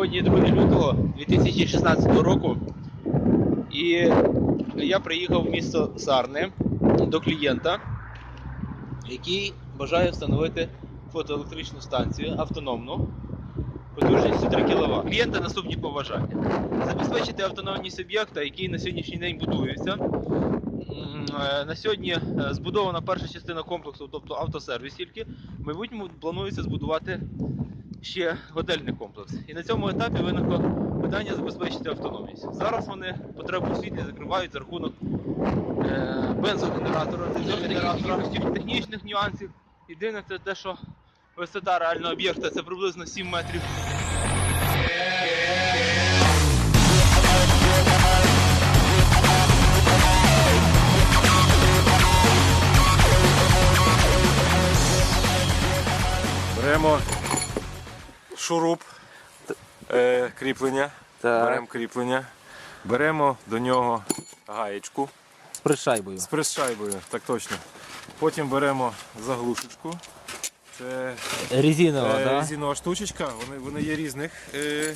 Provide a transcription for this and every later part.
Сьогодні 2 лютого 2016 року. І я приїхав в місто Сарне до клієнта, який бажає встановити фотоелектричну станцію автономну потужністю 3 кВт. Клієнта наступні побажання. Забезпечити автономність об'єкта, який на сьогоднішній день будується. Е, На сьогодні е, збудована перша частина комплексу, тобто автосервіс тільки. В майбутньому планується збудувати ще готельний комплекс. І на цьому етапі виникло питання забезпечити автономність. Зараз вони потребу у світлі закривають за рахунок е, бензогенератора, дизель-генератора, технічних нюансів. Єдине це те, що висота реального об'єкта це приблизно 7 метрів. Беремо шуруп, е, кріплення. Беремо кріплення. Беремо до нього гаєчку З пришайбою. з прес-шайбою, так точно. Потім беремо заглушечку. Це Резинова, е, да? резинова штучечка. Вони, вони є різних. Е,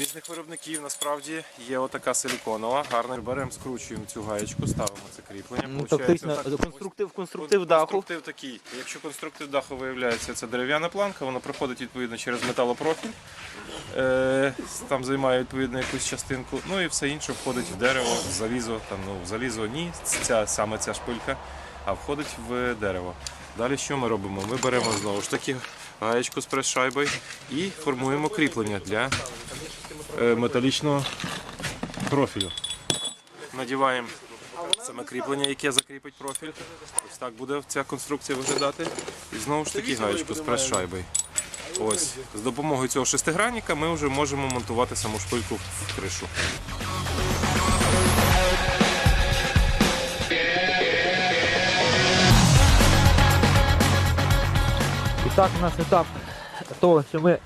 Різних виробників насправді є отака силіконова, гарна. Беремо, скручуємо цю гаєчку, ставимо це кріплення. Ну, Получається Тактично, отак. конструктив, конструктив даху. Конструктив такий. Якщо конструктив даху виявляється, це дерев'яна планка, вона проходить відповідно через металопрофіль. Е, там займає відповідно якусь частинку. Ну і все інше входить в дерево, в залізо. Там, ну, в залізо ні, ця, саме ця шпилька, а входить в дерево. Далі що ми робимо? Ми беремо знову ж таки гаєчку з прес-шайбою і формуємо кріплення для е, металічного профілю. Надіваємо саме кріплення, яке закріпить профіль. Ось так буде ця конструкція виглядати. І знову ж таки гаєчку з прес-шайбою. Ось. З допомогою цього шестигранника ми вже можемо монтувати саму шпильку в кришу. Так у нас етап того, що ми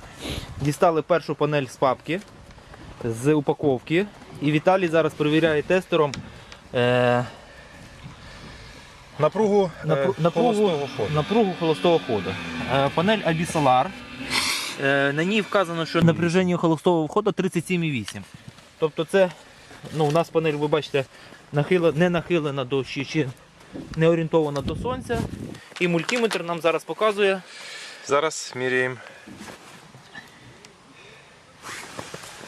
дістали першу панель з папки з упаковки. І Віталій зараз перевіряє тестером е, Напругу, напру- напругу, напругу холостого ходу. Е, панель Albi Е, на ній вказано, що напряження холостого ходу 37,8. Тобто це, ну, у нас панель, ви бачите, нахила, не нахилена до ще, не орієнтована до сонця. І мультиметр нам зараз показує Зараз міряємо.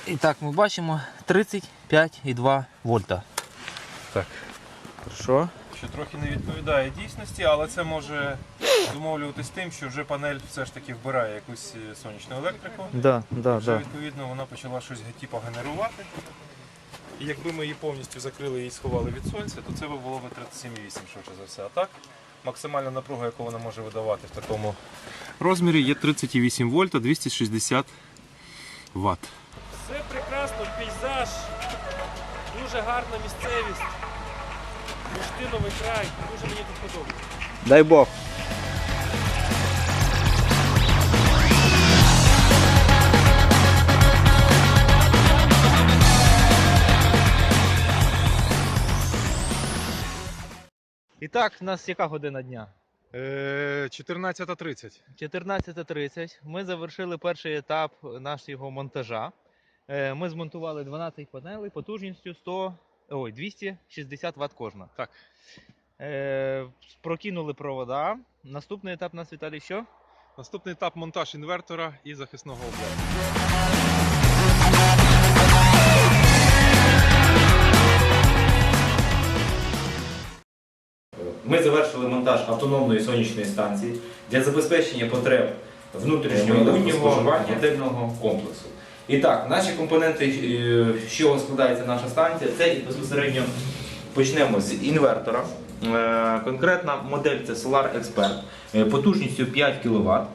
І так, ми бачимо 35,2 вольта. Так. Хорошо. Що трохи не відповідає дійсності, але це може зумовлюватись тим, що вже панель все ж таки вбирає якусь е, сонячну електрику. Да, да, Вже да. відповідно вона почала щось типу, генерувати. І якби ми її повністю закрили і сховали від сонця, то це би було б 37,8 швидше за все. А так, максимальна напруга, яку вона може видавати в такому розмірі, є 38 вольта 260 Вт. Все прекрасно, пейзаж, дуже гарна місцевість. Бурштиновий край, дуже мені тут подобається. Дай Бог. І так, у нас яка година дня? Е, 14.30. 14.30. Ми завершили перший етап нашого монтажа. Е, Ми змонтували 12 панелей потужністю 100, ой, 260 Вт кожна. Так. Е, Прокинули провода. Наступний етап нас Віталій що? Наступний етап монтаж інвертора і захисного обладнання. Ми завершили монтаж автономної сонячної станції для забезпечення потреб внутрішнього луннього комплексу. І так, наші компоненти, е, з чого складається наша станція, це безпосередньо почнемо з інвертора. Е, Конкретна модель це Solar Expert е, потужністю 5 кВт,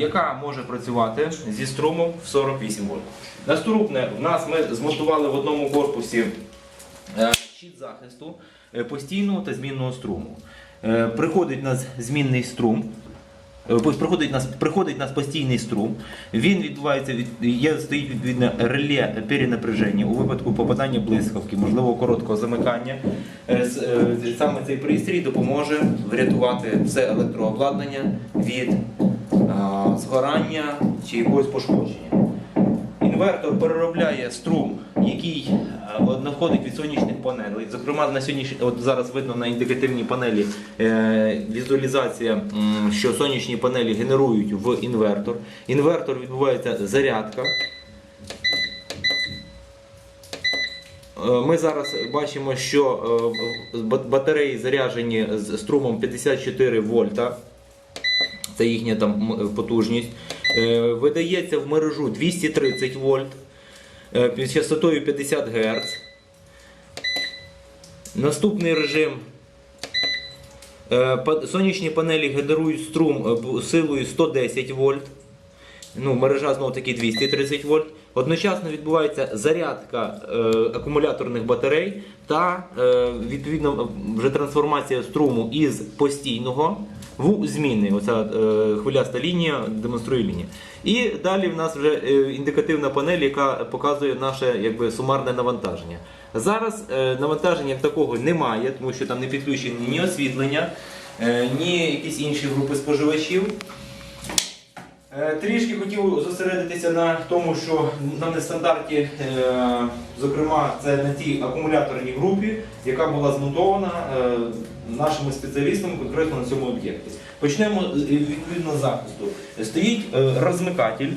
яка може працювати зі струмом в 48 вольт. Наступне, в нас ми змонтували в одному корпусі щит захисту постійного та змінного струму. Е, Приходить у нас змінний струм. е, Приходить нас, приходить нас постійний струм. Він відбувається від є стоїть відповідне реле перенапряження у випадку попадання блискавки, можливо, короткого замикання. Е, е, Саме цей пристрій допоможе врятувати все електрообладнання від згорання чи якогось пошкодження. Інвертор переробляє струм, який е, надходить від сонячних панелей. Зокрема, на сьогоднішній от зараз видно на індикативній панелі е, візуалізація, що сонячні панелі генерують в інвертор. Інвертор відбувається зарядка. Е, Ми зараз бачимо, що е, батареї заряджені з струмом 54 вольта. Це їхня там потужність. Е, Видається в мережу 230 вольт під частотою 50 Гц. Наступний режим. Е, Сонячні панелі генерують струм е, силою 110 вольт. Ну, мережа знову таки 230 вольт. Одночасно відбувається зарядка е, акумуляторних батарей та е, відповідно вже трансформація струму із постійного в зміни. Оця е, хвиляста лінія демонструє лінія. І далі в нас вже е, індикативна панель, яка показує наше якби, сумарне навантаження. Зараз е, навантаження як такого немає, тому що там не підключені ні освітлення, е, ні якісь інші групи споживачів. Е, Трішки хотів зосередитися на тому, що на нестандарті, е, зокрема, це на тій акумуляторній групі, яка була змонтована е, нашими спеціалістами конкретно на цьому об'єкті. Почнемо відповідно з захисту. Стоїть розмикатель.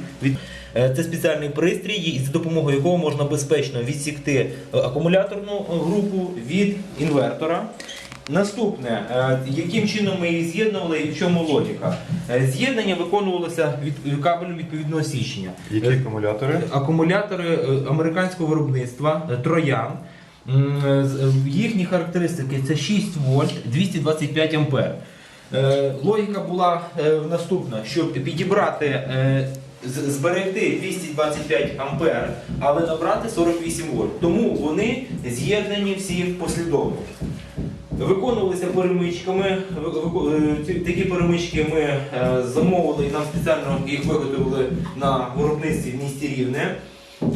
Це спеціальний пристрій, за допомогою якого можна безпечно відсікти акумуляторну групу від інвертора. Наступне, е, яким чином ми її з'єднували і в чому логіка? Е, З'єднання виконувалося від кабелю відповідного січення. Які акумулятори? Акумулятори е, американського виробництва е, Троян. Е, е, Їхні характеристики це 6 вольт 225 ампер. Е, Логіка була е, наступна, щоб підібрати, е, зберегти 225 ампер, але набрати 48 вольт. Тому вони з'єднані всі послідовно. Виконувалися перемичками. Е, Такі перемички ми е, замовили і нам спеціально їх виготовили на виробництві в місті Рівне.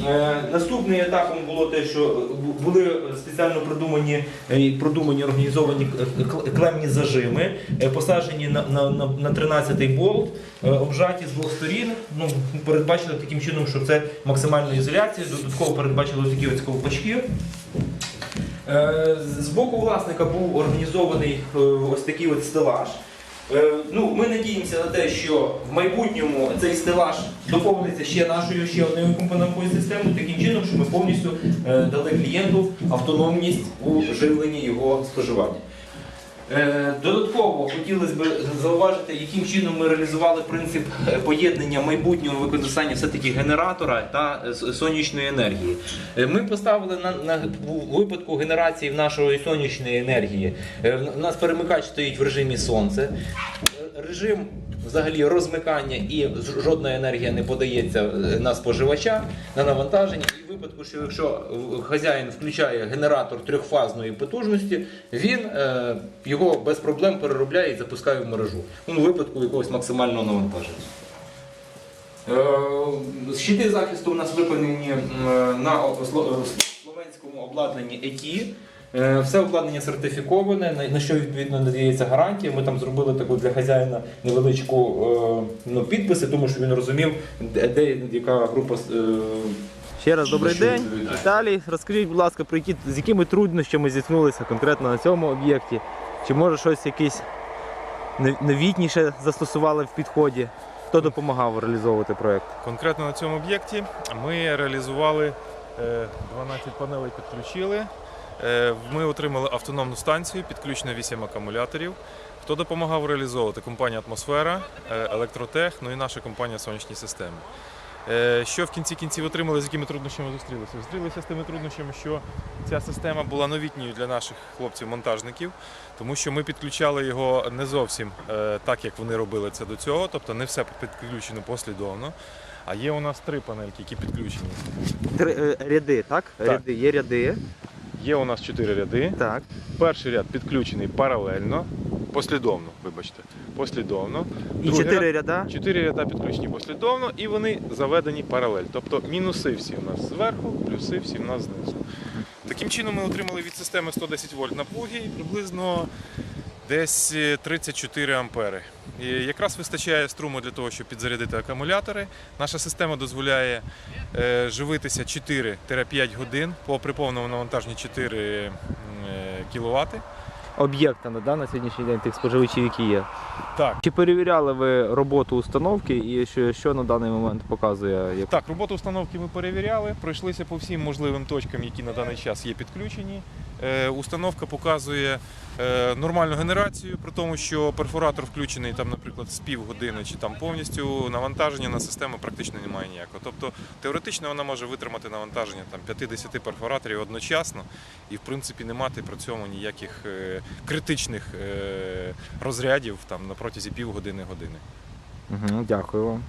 Е, Наступним етапом було те, що були спеціально продумані, продумані організовані клемні зажими, посаджені на, на, на, на 13-й болт, обжаті з двох сторін. Ну, передбачили таким чином, що це максимальна ізоляція. Додатково передбачили такі ось ковпачки. Е, З боку власника був організований е, ось такий от стелаж. Е, Ну, ми надіємося на те, що в майбутньому цей стелаж доповниться ще нашою ще одною компонентною системою, таким чином, що ми повністю дали клієнту автономність у живленні його споживання. Е, Додатково хотілося б зауважити, яким чином ми реалізували принцип е, поєднання майбутнього використання все-таки генератора та е, сонячної енергії. Ми поставили на, на випадку генерації нашої сонячної енергії. У нас перемикач стоїть в режимі сонце. Режим взагалі розмикання і жодна енергія не подається е, на споживача на навантаження. І в випадку, що якщо е, хазяїн включає генератор трьохфазної потужності, він е, його без проблем переробляє і запускає в мережу. Ну, у випадку якогось максимального навантаження. Е, Щити захисту у нас виконані на о- словенському обладнанні ЕТІ. Е, Все обладнання сертифіковане, на- на що відповідно надається гарантія. Ми там зробили таку для хазяїна невеличку е, ну, підписи, тому що він розумів, де, де яка група. е, Ще раз добрий день. Віталій, розкажіть, будь ласка, про які, з якими труднощами зіткнулися конкретно на цьому об'єкті? Чи може щось якесь новітніше застосували в підході? Хто допомагав реалізовувати проєкт? Конкретно на цьому об'єкті ми реалізували е, 12 панелей, підключили. Е, Ми отримали автономну станцію, підключено 8 акумуляторів. Хто допомагав реалізовувати? Компанія Атмосфера, е, Електротех, ну і наша компанія Сонячні системи. Е, Що в кінці кінців отримали, з якими труднощами зустрілися? Зустрілися з тими труднощами, що ця система була новітньою для наших хлопців-монтажників, тому що ми підключали його не зовсім так, як вони робили це до цього, тобто не все підключено послідовно. А є у нас три панельки, які підключені. Три, ряди, так? Так. Ряди, є ряди. Є у нас чотири ряди. Так. Перший ряд підключений паралельно, послідовно, вибачте, послідовно. І Другий чотири ряд- ряда. Чотири ряда підключені послідовно і вони заведені паралель. Тобто мінуси всі у нас зверху, плюси всі у нас знизу. Таким чином ми отримали від системи 110 вольт напруги і приблизно десь е, 34 ампери. І якраз вистачає струму для того, щоб підзарядити акумулятори. Наша система дозволяє е, живитися 4-5 годин по при повному навантаженні 4 кВт. Об'єктами да, на сьогоднішній день тих споживачів, які є. Так. Чи перевіряли ви роботу установки і що, що на даний момент показує? Як... Так, роботу установки ми перевіряли, пройшлися по всім можливим точкам, які на даний час є підключені. Е, установка показує е, нормальну генерацію, при тому, що перфоратор включений там, наприклад, з півгодини чи там повністю навантаження на систему практично немає ніякого. Тобто теоретично вона може витримати навантаження там 50 перфораторів одночасно і в принципі не мати при цьому ніяких е, критичних розрядів там на протязі півгодини години. Угу, дякую вам.